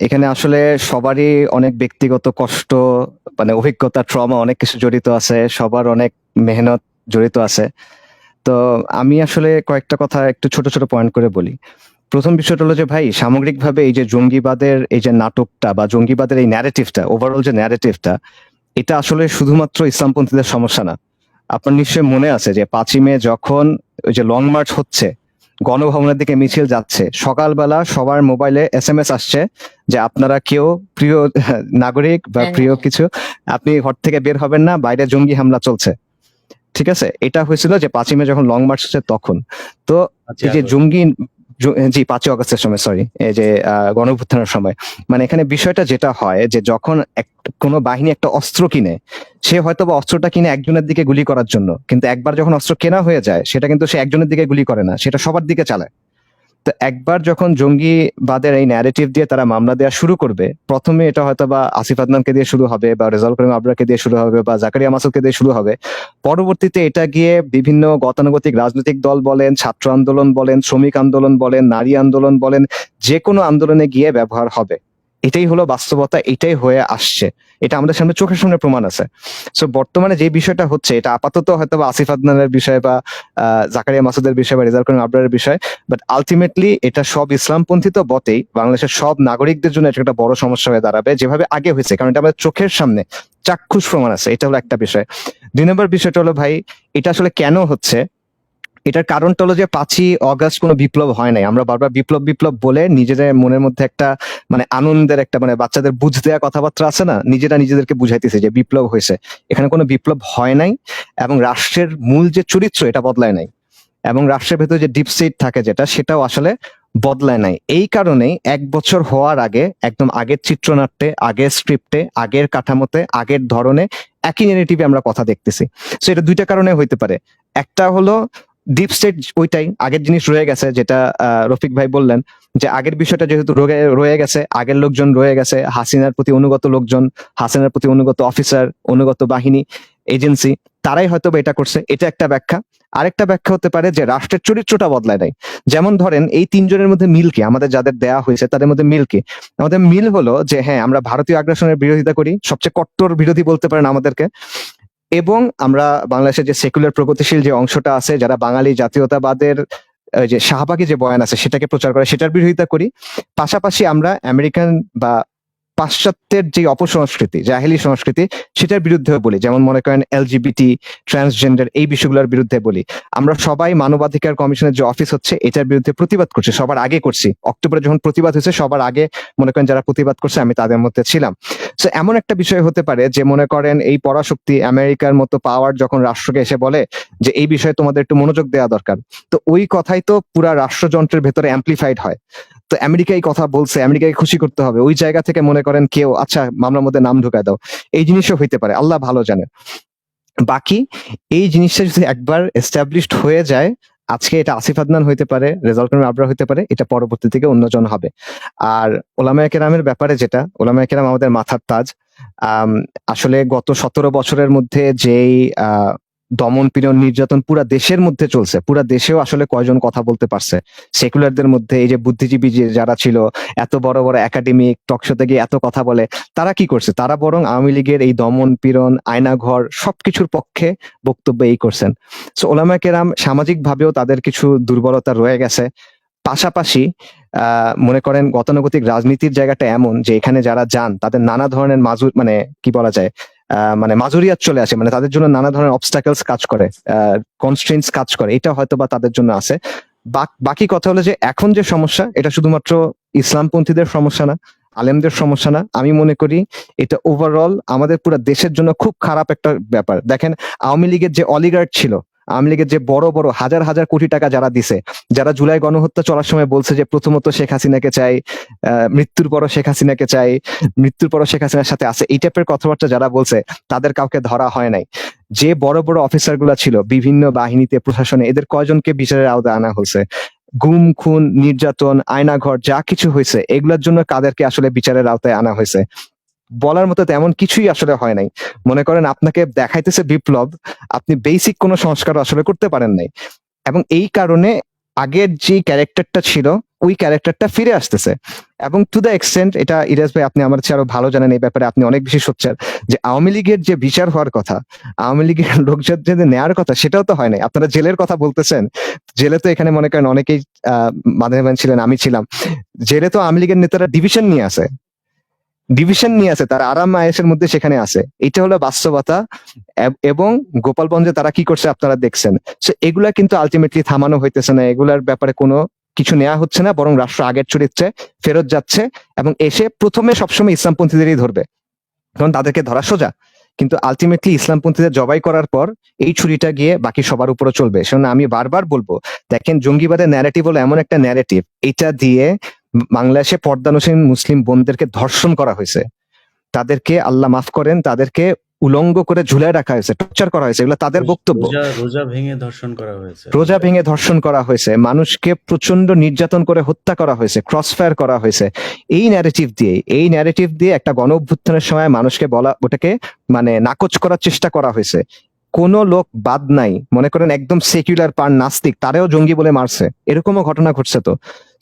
এখানে আসলে সবারই অনেক ব্যক্তিগত কষ্ট মানে অভিজ্ঞতা ট্রমা অনেক কিছু জড়িত আছে, সবার অনেক মেহনত জড়িত আছে। তো আমি আসলে কয়েকটা কথা একটু ছোট ছোট পয়েন্ট করে বলি। প্রথম বিষয়টা হলো যে, ভাই, সামগ্রিকভাবে এই যে জঙ্গিবাদের এই যে নাটকটা বা জঙ্গিবাদের এই ন্যারেটিভটা ওভারঅল যে ন্যারেটিভটা এটা আসলে শুধুমাত্র ইসলামপন্থীদের সমস্যা না। আপনার নিশ্চয়ই মনে আছে যে পাঁচিমে যখন ওই যে লং মার্চ হচ্ছে গণভবনের দিকে মিছিল যাচ্ছে। সকালবেলা সবার মোবাইলে এস এম এস আসছে যে আপনারা কেউ প্রিয় নাগরিক বা হ্যাঁ, প্রিয় হ্যাঁ। কিছু আপনি ঘর থেকে বের হবেন না বাইরে জঙ্গি হামলা চলছে। ঠিক আছে? এটা হয়েছিল যে পাঁচিমে যখন লং মার্চ হচ্ছে তখন। তো এই যে জঙ্গি জ- পাঁচই অগস্টের সময় সরি এই যে গণভুত্থানের সময়। মানে এখানে বিষয়টা যেটা হয় যে যখন কোনো বাহিনী একটা অস্ত্র কিনে, সে হয়তো বা অস্ত্রটা কিনে একজনের দিকে গুলি করার জন্য, কিন্তু একবার যখন অস্ত্র কেনা হয়ে যায়, সেটা কিন্তু সে একজনের দিকে গুলি করে না, সেটা সবার দিকে চালায়। তো একবার যখন জঙ্গিবাদের এই ন্যারেটিভ দিয়ে তারা মামলা দেওয়া শুরু করবে, প্রথমে এটা হয়তো বা আসিফ আদনানকে দিয়ে শুরু হবে বা রেজাল করিম আবরাকে দিয়ে শুরু হবে বা জাকারিয়া মাসুদকে দিয়ে শুরু হবে। পরবর্তীতে এটা গিয়ে বিভিন্ন গতানুগতিক রাজনৈতিক দল বলেন, ছাত্র আন্দোলন বলেন, শ্রমিক আন্দোলন বলেন, নারী আন্দোলন বলেন যে কোনো আন্দোলনে গিয়ে ব্যবহার হবে। এটাই হলো বাস্তবতা, এটাই হয়ে আসছে। এটা আমাদের সামনে চোখের সামনে প্রমাণ আছে। সো বর্তমানে যে বিষয়টা হচ্ছে, এটা আপাতত হয়তো বা আসিফ আদনানের বিষয় বা জাকারিয়া মাসুদের বিষয় বা রেজাল করিম আবরারের বিষয় বাট আলটিমেটলি এটা সব ইসলামপন্থী তো বটেই। বাংলাদেশের সব নাগরিকদের জন্য এটা একটা বড় সমস্যা হয়ে দাঁড়াবে, যেভাবে আগে হয়েছে, কারণ এটা আমাদের চোখের সামনে চাক্ষুষ প্রমাণ আছে, এটা হলো একটা বিষয়। দুই নম্বর বিষয়টা হলো ভাই, এটা আসলে কেন হচ্ছে? এটার কারণটা হলো যে পাঁচই অগাস্ট কোনো বিপ্লব হয় নাই। আমরা বারবার বিপ্লব বিপ্লব বলে নিজেদের মনের মধ্যে একটা মানে আনন্দের একটা মানে বাচ্চাদের বুঝ দেওয়া কথাবার্তা আছে না? নিজেরা নিজেদেরকে বুঝাইতেছে যে বিপ্লব হয়েছে। এখানে কোনো বিপ্লব হয় নাই এবং রাষ্ট্রের মূল যে চরিত্র এটা বদলায় নাই। এবং রাষ্ট্রের ভেতরে যে ডিপ স্টেট থাকে যেটা, সেটাও আসলে বদলায় নাই। এই কারণেই এক বছর হওয়ার আগে একদম আগের চিত্রনাট্যে, আগের স্ক্রিপ্টে আগের কাঠামোতে, আগের ধরনে একই নেগেটিভে আমরা কথা দেখতেছি। সো এটা দুইটা কারণে হইতে পারে। একটা হলো ডিপ স্টেট ওইটাই আগের জিনিস রয়ে গেছে, যেটা রফিক ভাই বললেন যে আগের বিষয়টা যেহেতু রয়ে- গেছে, আগের লোকজন রয়ে গেছে, হাসিনার প্রতি অনুগত লোকজন, হাসিনার প্রতি অনুগত অফিসার অনুগত বাহিনী এজেন্সি তারাই হয়তো এটা করছে। এটা একটা ব্যাখ্যা। আরেকটা ব্যাখ্যা হতে পারে যে রাষ্ট্রের চরিত্রটা বদলায় নাই। যেমন ধরেন এই তিনজনের মধ্যে মিল কি? আমাদের যাদের দেয়া হয়েছে তাদের মধ্যে মিল কি? আমাদের মিল হলো যে হ্যাঁ আমরা ভারতীয় আগ্রাসনের বিরোধিতা করি। সবচেয়ে কট্টর বিরোধী বলতে পারেন আমাদেরকে। এবং আমরা বাংলাদেশের যে সেকুলার প্রগতিশীল যে অংশটা আছে, যারা বাঙালি জাতীয়তাবাদের যে শাহবাগী যে বয়ান আছে, সেটাকে প্রচার করে, সেটার বিরোধিতা করি। পাশাপাশি আমরা আমেরিকান বা পাশ্চাত্যের যে অপসংস্কৃতি জাহেলি সংস্কৃতি, সেটার বিরুদ্ধে বলি। যেমন মনে করেন এলজিবিটি, ট্রান্সজেন্ডার এই বিষয়গুলোর বিরুদ্ধে বলি। আমরা সবাই মানবাধিকার কমিশনের যে অফিস হচ্ছে, এটার বিরুদ্ধে প্রতিবাদ করছি, সবার আগে করছি। অক্টোবরে যখন প্রতিবাদ হয়েছে, সবার আগে মনে করেন যারা প্রতিবাদ করছে, আমি তাদের মধ্যে ছিলাম। তো এমন একটা বিষয় হতে পারে যে মনে করেন এই পরাশক্তি আমেরিকার মতো পাওয়ার যখন রাষ্ট্রকে এসে বলে যে এই বিষয়ে তোমাদের একটু মনোযোগ দেওয়া দরকার, তো ওই কথাই তো পুরা রাষ্ট্রযন্ত্রের ভেতরে অ্যাম্পলিফাইড হয়। তো আমেরিকায় কথা বলছে, আমেরিকাকে খুশি করতে হবে। ওই জায়গা থেকে মনে করেন কেউ আচ্ছা মামলার মধ্যে নাম ঢুকায় দাও। এই জিনিসও হইতে পারে, আল্লাহ ভালো জানে। বাকি, এই জিনিসটা যদি একবার এস্টাবলিশড হয়ে যায়, আজকে এটা আসিফ আদনান হইতে পারে রেজাল্ট করিম আবরা হইতে পারে, এটা পরবর্তী থেকে অন্যজন হবে। আর ওলামায়া কেরামের ব্যাপারে যেটা ওলামায়া কেরাম আমাদের মাথার তাজ। আসলে গত সতেরো বছরের মধ্যে যেই দমন পীড়ন নির্যাতন পুরা দেশের মধ্যে চলছে। পুরা দেশেও আসলে কয়জন কথা বলতে পারছে। সেকুলারদের মধ্যে এই যে বুদ্ধিজীবী যে যারা ছিল, এত বড় বড় একাডেমিক টকশোতে গিয়ে এত কথা বলে, তারা কি করছে? তারা বরং আওয়ামী লীগের এই দমন পীড়ন, আয়নাঘর সবকিছুর পক্ষে বক্তব্য এই করছেন। সো ওলামা কেরাম সামাজিক ভাবেও তাদের কিছু দুর্বলতা রয়ে গেছে। পাশাপাশি মনে করেন গতানুগতিক রাজনীতির জায়গাটা এমন যে এখানে যারা যান, তাদের নানা ধরনের মাজুর মানে কি বলা যায় মানে মাজুরিয়াত চলে আসে মানে তাদের জন্য নানা ধরনের অবস্টাকেলস কাজ করে কনস্ট্রেন্স কাজ করে, এটা হয়তো বা তাদের জন্য আছে। বাক- কথা হলো যে এখন যে সমস্যা, এটা শুধুমাত্র ইসলামপন্থীদের সমস্যা না, আলেমদের সমস্যা না, আমি মনে করি এটা ওভারঅল আমাদের পুরো দেশের জন্য খুব খারাপ একটা ব্যাপার। দেখেন, আওয়ামী লীগের যে অলিগার্ড ছিল আওয়ামী লীগের যে বড় বড় হাজার হাজার কোটি টাকা যারা দিছে, যারা জুলাই গণহত্যা চলার সময় বলছে যে প্রথমত শেখ হাসিনাকে চাই মৃত্যুর পরও শেখ হাসিনাকে চাই, মৃত্যুর পরও শেখ হাসিনার সাথে আছে, এই টাইপের কথাবার্তা যারা বলছে, তাদের কাউকে ধরা হয় নাই। যে বড় বড় অফিসারগুলা ছিল, বিভিন্ন বাহিনীতে, প্রশাসনে, এদের কয়জনকে বিচারের আওতায় আনা হয়েছে? গুম, খুন, নির্যাতন, আয়নাঘর, যা কিছু হয়েছে, এগুলোর জন্য কাদেরকে আসলে বিচারের আওতায় আনা হয়েছে? বলার মতো তেমন কিছুই আসলে হয় নাই। মনে করেন আপনাকে দেখাইতেছে বিপ্লব, আপনি বেসিক কোনো সংস্কার আসলে করতে পারেন নাই। এবং এই কারণে আগের যে ক্যারেক্টারটা ছিল, ওই ক্যারেক্টারটা ফিরে আসতেছে। এবং টু দ্য এক্সটেন্ট এটা ইরাজ ভাই, আপনি আমার চেয়ে আরও ভালো জানেন, এই ব্যাপারে আপনি অনেক বেশি সোচ্চার যে আওয়ামী লীগের যে বিচার হওয়ার কথা, আওয়ামী লীগের লোকজন যে নেওয়ার কথা, সেটাও তো হয় নাই। আপনারা জেলের কথা বলতেছেন। জেলে তো এখানে মনে করেন অনেকেই, আহ ছিলেন, আমি ছিলাম। জেলে তো আওয়ামী লীগের নেতারা ডিভিশন নিয়ে আছে। ডিভিশন নিয়ে আছে, তার আরাম আয়েসের মধ্যে সেখানে আছে। এটা হলো বাস্তবতা, এবং গোপালগঞ্জে তারা কি করছে আপনারা দেখছেন। সো এগুলা কিন্তু আলটিমেটলি থামানো হইতেছে না, এগুলার ব্যাপারে কোনো কিছু নেওয়া হচ্ছে না, বরং রাষ্ট্র আগের চরিত্রে ফেরত যাচ্ছে, এবং এসে প্রথমে সবসময় ইসলামপন্থীদেরই ধরবে। কারণ তাদেরকে ধরা সোজা। কিন্তু আলটিমেটলি ইসলামপন্থীদের জবাই করার পর এই ছুরিটা গিয়ে বাকি সবার উপরে চলবে। সেজন্য আমি বারবার বলব, দেখেন জঙ্গিবাদের ন্যারেটিভ হলো এমন একটা ন্যারেটিভ এটা দিয়ে বাংলাদেশে পর্দানুসীন মুসলিম বোনদেরকে ধর্ষণ করা হয়েছে। তাদেরকে আল্লাহ মাফ করেন তাদেরকে উলঙ্গ করে ঝুলায় রাখা হয়েছে টর্চার করা হয়েছে এগুলো তাদের বক্তব্য। রোজা ভেঙে ধর্ষণ করা হয়েছে। রোজা ভেঙে ধর্ষণ করা হয়েছে মানুষকে প্রচণ্ড নির্যাতন করে হত্যা করা হয়েছে ক্রসফায়ার করা হয়েছে। এই ন্যারেটিভ দিয়ে এই ন্যারেটিভ দিয়ে একটা গণ অভ্যুত্থানের সময় মানুষকে বলা ওটাকে মানে নাকচ করার চেষ্টা করা হয়েছে। কোন লোক বাদ নাই মনে করেন একদম সেকুলার পার নাস্তিক তারেও জঙ্গি বলে মারছে এরকমও ঘটনা ঘটছে তো।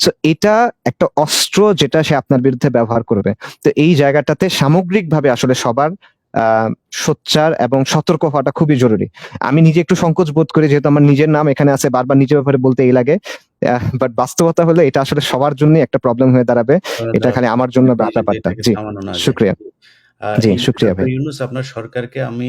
সো এটা একটা অস্ত্র যেটা সে আপনার বিরুদ্ধে ব্যবহার করবে। তো এই জায়গাটাতে সামগ্রিকভাবে আসলে সবার সোচ্চার এবং সতর্ক হওয়াটা খুবই জরুরি। আমি নিজে একটু সংকোচ বোধ করি যেহেতু আমার নিজের নাম এখানে আছে বারবার নিজের ব্যাপারে বলতে এই লাগে। বাট বাস্তবতা হলো এটা আসলে সবার জন্য একটা প্রবলেম হয়ে দাঁড়াবে। এটা খালি আমার জন্য ব্যাপারটা জি শুক্রিয়া। জি, শুক্রিয়া ভাই। ইউনুস আপনার সরকারকে আমি